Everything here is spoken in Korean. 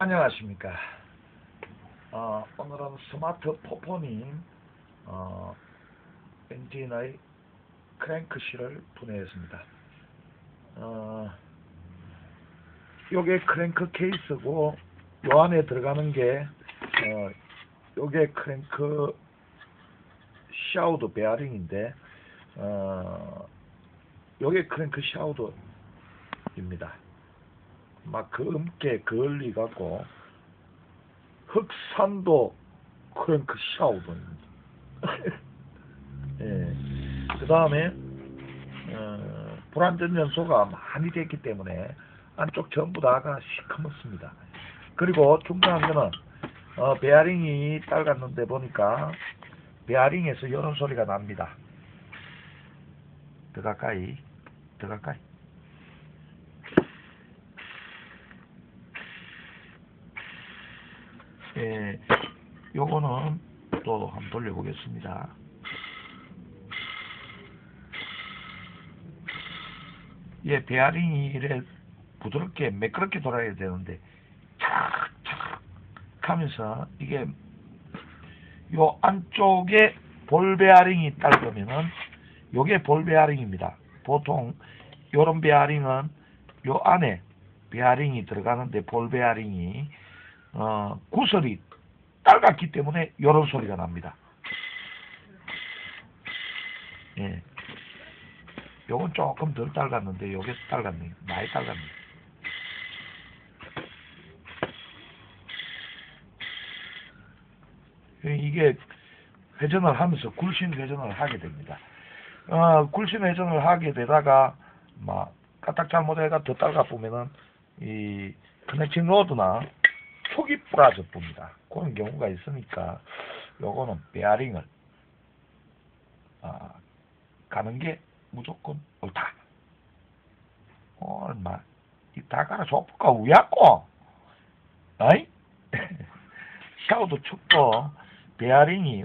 안녕하십니까. 어, 오늘은 스마트 포포님 어, 엔진의 크랭크실을 분해했습니다. 어, 요게 크랭크 케이스고 요 안에 들어가는 게 어, 요게 크랭크 샤우드 베어링인데 어, 요게 크랭크 샤우드입니다. 막 검게 그을리 갖고 흑산도 크랭크 샤우드입니다. 예. 그 다음에 어, 불안전 연소가 많이 됐기 때문에 안쪽 전부 다가 시커멓습니다. 그리고 중요한 거는 어, 베어링이 딸갔는데 보니까 베어링에서 이런 소리가 납니다. 더 가까이, 더 가까이. 예, 요거는 또 한번 돌려보겠습니다. 예, 베어링이 이래 부드럽게 매끄럽게 돌아야 되는데 착착 하면서 이게 요 안쪽에 볼 베어링이 딸거면은 요게 볼 베어링입니다. 보통 요런 베어링은 요 안에 베어링이 들어가는데 볼 베어링이 어, 구슬이 딸갔기 때문에 요런 소리가 납니다. 예. 요건 조금 덜 딸갔는데 요게 딸갔네요. 많이 딸갔네요. 이게 회전을 하면서 굴신 회전을 하게 됩니다. 어, 굴신 회전을 하게 되다가 막 까딱 잘못해가 더 딸가 보면은 이 커넥팅 로드나 촉이 부러져 봅니다. 그런 경우가 있으니까 요거는 베어링을 아, 가는 게 무조건 옳다. 얼마 이다 갈아 줘볼까 우야꼬 어이? 샤워도 춥고 베어링이